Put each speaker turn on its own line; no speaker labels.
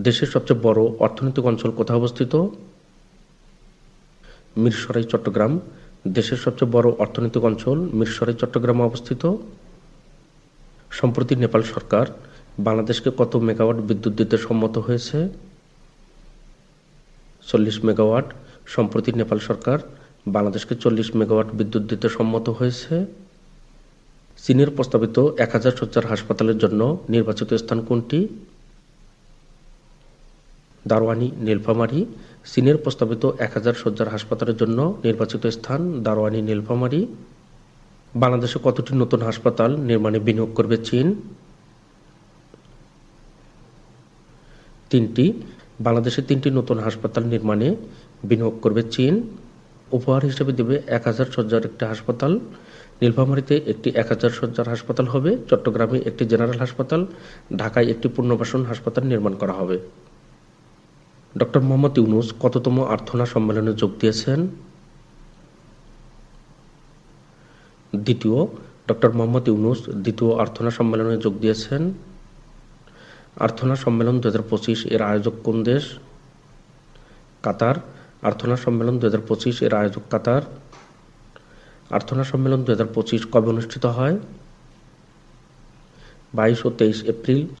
দেশের সবচেয়ে বড় অর্থনৈতিক অঞ্চল কোথায় অবস্থিত? মিরসরাই, চট্টগ্রাম। দেশের সবচেয়ে বড় অর্থনৈতিক অঞ্চল মিরসরাই, চট্টগ্রামে অবস্থিত। সম্প্রতি নেপাল সরকার বাংলাদেশকে কত মেগাওয়াট বিদ্যুৎ দিতে সম্মত হয়েছে? চল্লিশ মেগাওয়াট। সম্প্রতি নেপাল সরকার বাংলাদেশকে চল্লিশ মেগাওয়াট বিদ্যুৎ দিতে সম্মত হয়েছে। চীনের প্রস্তাবিত এক হাজার শয্যার হাসপাতালের জন্য নির্বাচিত স্থান কোনটি? দারোয়ানি, নীলফামারী। চীনের প্রস্তাবিত এক হাজার শয্যার হাসপাতালের জন্য নির্বাচিত স্থান দারোয়ানি, নীলফামারী। বাংলাদেশে কতটি নতুন হাসপাতাল নির্মাণে বিনিয়োগ করবে চীন? তিনটি। বাংলাদেশে তিনটি নতুন হাসপাতাল নির্মাণে বিনিয়োগ করবে চীন। উপহার হিসেবে দেবে এক হাজার শয্যার একটি হাসপাতাল। নীলফামারীতে একটি এক হাজার শয্যার হাসপাতাল হবে। চট্টগ্রামে একটি জেনারেল হাসপাতাল। ঢাকায় একটি পুনর্বাসন হাসপাতাল নির্মাণ করা হবে। ডক্টর মোহাম্মদ ইউনুস কততম আর্থনা সম্মেলনে যোগ দিয়েছেন? দ্বিতীয়, ডক্টর মোহাম্মদ ইউনুস দ্বিতীয় আর্থনা সম্মেলনে যোগ দিয়েছেন। আর্থনা সম্মেলন দু পঁচিশ এর আয়োজক কোন দেশ? কাতার। আর্থনা সম্মেলন দু পঁচিশ এর আয়োজক কাতার। আর্থনা সম্মেলন দু হাজার পঁচিশ কবে অনুষ্ঠিত হয়? বাইশ ও তেইশ এপ্রিল।